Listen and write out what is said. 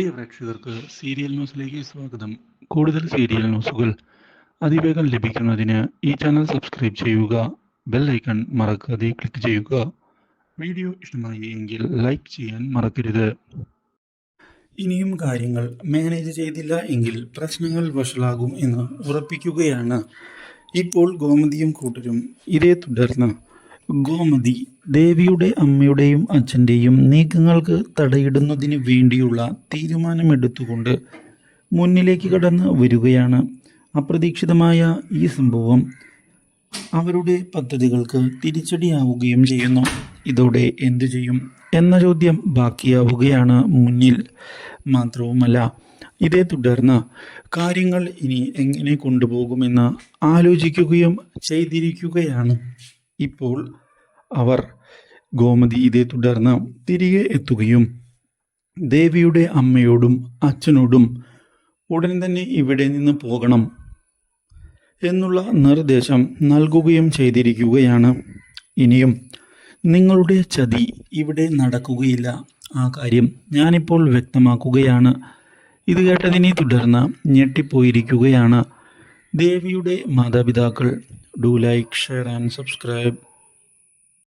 പ്രിയ പ്രേക്ഷകർക്ക് സീരിയൽ ന്യൂസിലേക്ക് സ്വാഗതം. കൂടുതൽ സീരിയൽ ന്യൂസുകൾ അതിവേഗം ലഭിക്കുന്നതിന് ഈ ചാനൽ സബ്സ്ക്രൈബ് ചെയ്യുക ബെൽ ഐക്കൺ മറക്കാതെ ക്ലിക്ക് ചെയ്യുക. വീഡിയോ ഇഷ്ടമായി എങ്കിൽ ലൈക്ക് ചെയ്യാൻ മറക്കരുത്. ഇനിയും കാര്യങ്ങൾ മാനേജ് ചെയ്തില്ല എങ്കിൽ പ്രശ്നങ്ങൾ വഷളാകും എന്ന് ഉറപ്പിക്കുകയാണ്. ഇപ്പോൾ ഗോമതിയും കൂട്ടരും ഇതേ തുടർന്ന് ഗോമതി ദേവിയുടെ അമ്മയുടെയും അച്ഛന്റെയും നീക്കങ്ങൾക്ക് തടയിടുന്നതിന് വേണ്ടിയുള്ള തീരുമാനമെടുത്തുകൊണ്ട് മുന്നിലേക്ക് കടന്ന് വരികയാണ്. അപ്രതീക്ഷിതമായ ഈ സംഭവം അവരുടെ പദ്ധതികൾക്ക് തിരിച്ചടിയാവുകയും ചെയ്യുന്നു. ഇതോടെ എന്തു ചെയ്യും എന്ന ചോദ്യം ബാക്കിയാവുകയാണ് മുന്നിൽ മാത്രവുമല്ല. ഇതേ തുടർന്ന് കാര്യങ്ങൾ ഇനി എങ്ങനെ കൊണ്ടുപോകുമെന്ന് ആലോചിക്കുകയും ചെയ്തിരിക്കുകയാണ്. ഇപ്പോൾ അവർ ഗോമതി ഇതേ തുടർന്ന് തിരികെ എത്തുകയും ദേവിയുടെ അമ്മയോടും അച്ഛനോടും ഉടൻ തന്നെ ഇവിടെ നിന്ന് പോകണം എന്നുള്ള നിർദ്ദേശം നൽകുകയും ചെയ്തിരിക്കുകയാണ്. ഇനിയും നിങ്ങളുടെ ചതി ഇവിടെ നടക്കുകയില്ല. ആ കാര്യം ഞാനിപ്പോൾ വ്യക്തമാക്കുകയാണ്. ഇത് കേട്ടതിനെ തുടർന്ന് ഞെട്ടിപ്പോയിരിക്കുകയാണ്. ദേവിയുടെ മാതാപിതാക്കൾ do like share and subscribe